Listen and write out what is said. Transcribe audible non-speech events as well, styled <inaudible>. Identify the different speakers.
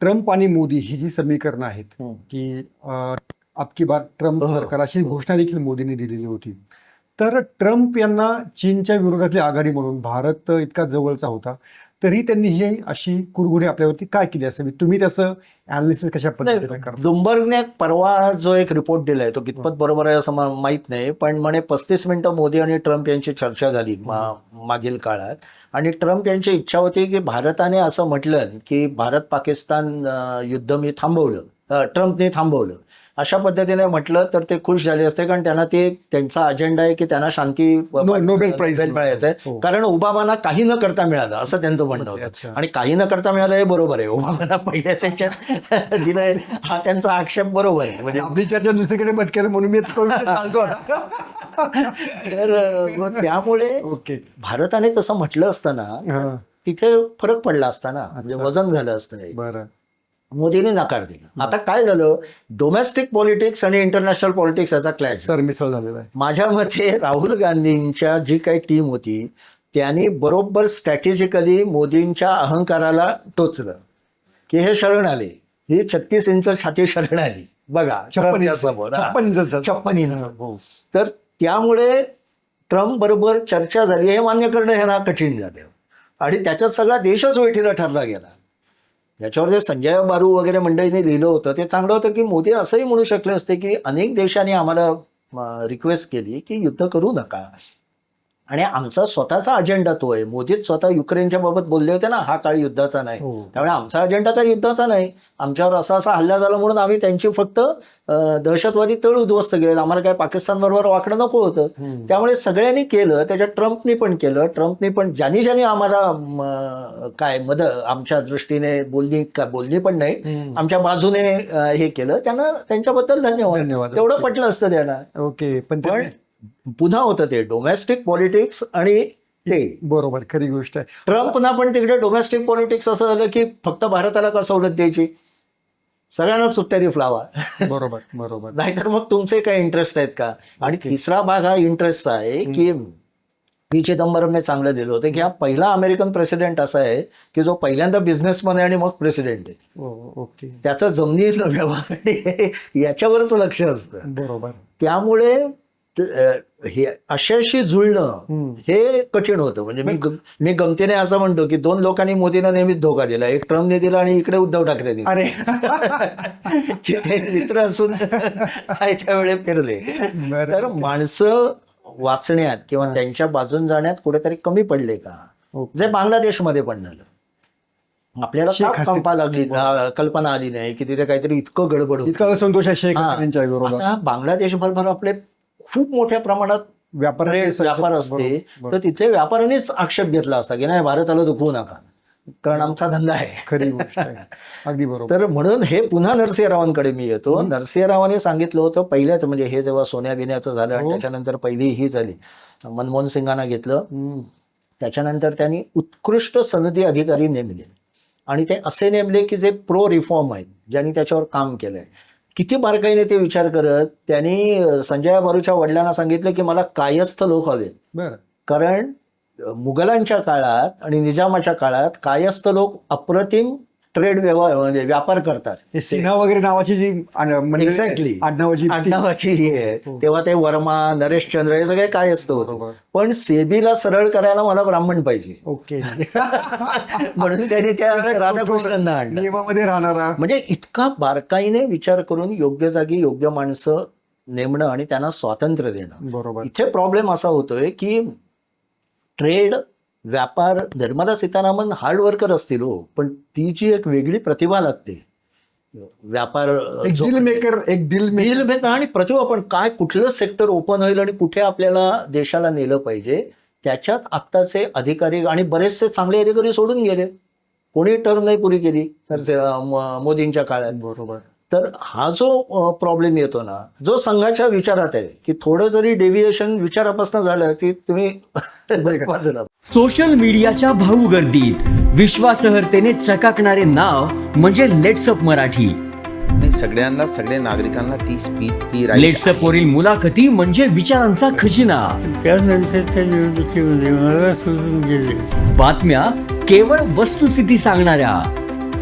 Speaker 1: Trump आणि मोदी ही जी समीकरणं आहेत. की अ, अबकी बार ट्रम्प. सरकार अशी घोषणा देखील मोदींनी दिलेली होती तर ट्रम्प यांना चीनच्या विरोधातली आघाडी म्हणून भारत इतका जवळचा होता. तरी त्यांनी ही अशी कुरघुडी आपल्यावरती काय केली असावी? तुम्ही त्याचं अनालिसिस कशा पद्धतीने करता?
Speaker 2: परवा जो एक रिपोर्ट दिलाय तो कितपत बरोबर आहे असं माहीत नाही पण म्हणे पस्तीस मिनिटं मोदी आणि ट्रम्प यांची चर्चा झाली मा- मागील काळात. आणि ट्रम्प यांची इच्छा होती की भारताने असं म्हटलं की भारत पाकिस्तान युद्ध मी थांबवलं ट्रम्पने थांबवलं. अशा पद्धतीने म्हटलं तर ते खुश झाले असते कारण त्यांना ते त्यांचा अजेंडा आहे की त्यांना शांती
Speaker 1: नोबेल प्राइज
Speaker 2: मिळायचं आहे
Speaker 1: हो.
Speaker 2: कारण ओबामांना काही न करता मिळालं असं त्यांचं म्हणणं होतं
Speaker 1: अच्छा.
Speaker 2: आणि काही न करता मिळालं हे बरोबर आहे ओबामांना पहिल्या सेक्शन दिलंय हा त्यांचा आक्षेप बरोबर आहे म्हणजे
Speaker 1: आपली चर्चा दुसरीकडे भटकेल म्हणून मी.
Speaker 2: तर त्यामुळे
Speaker 1: ओके
Speaker 2: भारताने तसं म्हटलं असताना
Speaker 1: हा,
Speaker 2: तिथे फरक पडला असताना म्हणजे. वजन झालं असतं हे.
Speaker 1: बरं
Speaker 2: मोदीने नकार दिला. आता काय झालं? डोमेस्टिक पॉलिटिक्स आणि इंटरनॅशनल पॉलिटिक्स याचा क्लॅश
Speaker 1: सर मिसळ झालेला आहे.
Speaker 2: माझ्या मते राहुल गांधींच्या जी काही टीम होती त्यांनी बरोबर स्ट्रॅटेजिकली मोदींच्या अहंकाराला टोचलं. की हे शरण आले. ही छत्तीस इंच छाती शरण आली. बघा
Speaker 1: छप्पन इंच.
Speaker 2: समोर हा.
Speaker 1: हो
Speaker 2: तर त्यामुळे ट्रम्प बरोबर चर्चा झाली. हे मान्य करणं ह्यांना कठीण झालं. आणि त्याच्यात सगळा देशच वेठीला ठरला गेला. याच्यावर जे संजय बारू वगैरे मंडळीने लिहिलं होतं ते चांगलं होतं की मोदी असंही म्हणू शकले असते की अनेक देशांनी आम्हाला रिक्वेस्ट केली की युद्ध करू नका. आणि आमचा स्वतःचा अजेंडा तो आहे. मोदीच स्वतः युक्रेनच्या बाबत बोलले होते ना हा काळ युद्धाचा नाही.
Speaker 1: हो.
Speaker 2: त्यामुळे आमचा अजेंडा काही युद्धाचा नाही. आमच्यावर असा असा हल्ला झाला म्हणून आम्ही त्यांची फक्त दहशतवादी तळ उद्ध्वस्त केले. आम्हाला काय पाकिस्तान बरोबर वाकडं नको होतं. त्यामुळे सगळ्यांनी केलं त्याच्यात ट्रम्पनी पण केलं. ट्रम्पनी पण ज्यांनी ज्यांनी आम्हाला काय मद आमच्या दृष्टीने बोलली का बोलली पण नाही. आमच्या बाजूने हे केलं. त्यांना त्यांच्याबद्दल धन्यवाद.
Speaker 1: धन्यवाद.
Speaker 2: तेवढं. पटलं असतं त्यांना.
Speaker 1: ओके. पण
Speaker 2: पुन्हा होतं ते. डोमेस्टिक पॉलिटिक्स आणि ते.
Speaker 1: बरोबर खरी गोष्ट आहे.
Speaker 2: ट्रम्पना पण तिकडे डोमेस्टिक पॉलिटिक्स असं झालं की फक्त भारताला का सवलत द्यायची? सगळ्यांना सुट्ट्यारी फ्लावा
Speaker 1: बरोबर बरोबर.
Speaker 2: नाहीतर मग तुमचे काय इंटरेस्ट आहेत का? आणि. तिसरा भाग हा इंटरेस्टचा आहे की पी चिदंबरमने चांगलं दिलं होतं की हा पहिला अमेरिकन प्रेसिडेंट असा आहे की जो पहिल्यांदा बिझनेसमन आहे आणि मग प्रेसिडेंट आहे.
Speaker 1: ओके.
Speaker 2: त्याचा जमिनी व्यवहार <laughs> याच्यावरच लक्ष असतं.
Speaker 1: बरोबर.
Speaker 2: त्यामुळे हे अशाशी जुळणं. हे कठीण होतं. म्हणजे मी मी गमतीने असं म्हणतो की दोन लोकांनी मोदींना नेहमीच धोका दिला. एक ट्रम्पने दिला आणि इकडे उद्धव ठाकरे दिला.
Speaker 1: अरे. <laughs>
Speaker 2: की ते मित्र असून आयत्या वेळे फिरले. तर माणसं वाचण्यात किंवा त्यांच्या बाजून जाण्यात कुठेतरी कमी पडले का. जे बांगलादेशमध्ये पण झालं. आपल्याला लागली? कल्पना आली नाही की तिथे काहीतरी इतकं गडबड.
Speaker 1: इतका असंतोष
Speaker 2: आता बांगलादेशभर आपले खूप मोठ्या प्रमाणात
Speaker 1: व्यापार
Speaker 2: व्यापार असते. तर तिथे व्यापाऱ्यांनीच आक्षेप घेतला असता की नाही भारताला दुखवू नका. कारण आमचा धंदा आहे.
Speaker 1: खरी अगदी बरोबर.
Speaker 2: तर म्हणून हे पुन्हा नरसिंहरावांकडे मी येतो. नरसिंहरावांनी सांगितलं होतं पहिल्याच म्हणजे हे जेव्हा सोन्या बिन्याचं झालं आणि
Speaker 1: हो.
Speaker 2: त्याच्यानंतर पहिली ही झाली. मनमोहन सिंगांना घेतलं. त्याच्यानंतर त्यांनी उत्कृष्ट सनदी अधिकारी नेमले. आणि ते असे नेमले की जे प्रो रिफॉर्म आहेत ज्यांनी त्याच्यावर काम केलंय. किती बारकाईने ते विचार करत त्यांनी संजय बारूच्या वडिलांना सांगितलं की मला कायस्थ लोक हवेत.
Speaker 1: बरं.
Speaker 2: कारण मुघलांच्या काळात आणि निजामाच्या काळात कायस्थ लोक अप्रतिम ट्रेड व्यवहार म्हणजे व्यापार करतात.
Speaker 1: हे सिन्हा वगैरे नावाची जी मंडळी आहे,
Speaker 2: Exactly.
Speaker 1: आडनावाची ती-
Speaker 2: आडनावाची ही आहे.
Speaker 1: हो.
Speaker 2: तेव्हा ते वर्मा नरेश चंद्र हे सगळे काय असतं
Speaker 1: बरोबर.
Speaker 2: पण सेबीला सरळ करायला मला ब्राह्मण पाहिजे.
Speaker 1: ओके. <laughs>
Speaker 2: म्हणून त्यांनी त्या राधाकृष्णांना आणलं.
Speaker 1: नियमामध्ये राहणारा.
Speaker 2: म्हणजे इतका बारकाईने विचार करून योग्य जागी योग्य माणसं नेमणं आणि त्यांना स्वातंत्र्य देणं.
Speaker 1: बरोबर.
Speaker 2: इथे प्रॉब्लेम असा होतोय की ट्रेड व्यापार निर्मला सीतारामन हार्ड वर्कर असतील हो पण ती जी एक वेगळी प्रतिभा लागते. व्यापार
Speaker 1: एक डील मेकर एक डील मेकर
Speaker 2: डील मेकर आणि प्रतिभा पण काय कुठलं सेक्टर ओपन होईल आणि कुठे आपल्याला देशाला नेलं पाहिजे त्याच्यात आत्ताचे अधिकारी आणि बरेचसे चांगले अधिकारी सोडून गेले. कोणी टर्म नाही पुरी केली तर मोदींच्या काळात.
Speaker 1: बरोबर.
Speaker 2: तर हा जो प्रॉब्लेम येतो ना जो संघाच्या विचारात आहे की थोडं जरी डेव्हिएशन विचारापासून झालं की तुम्ही <laughs>
Speaker 3: सोशल मीडियाच्या भाऊ गर्दीत विश्वासार्हतेने चकाकणारे नाव म्हणजे लेट्सअप मराठी.
Speaker 4: नाही सगळ्यांना सगळ्या नागरिकांना ती स्पीच ती
Speaker 3: लेट्सअप वरील मुलाखती म्हणजे विचारांचा खजिना.
Speaker 5: त्यानंतरच्या निवडणुकीमध्ये मला सोडून गेले.
Speaker 3: बातम्या केवळ वस्तुस्थिती सांगणाऱ्या.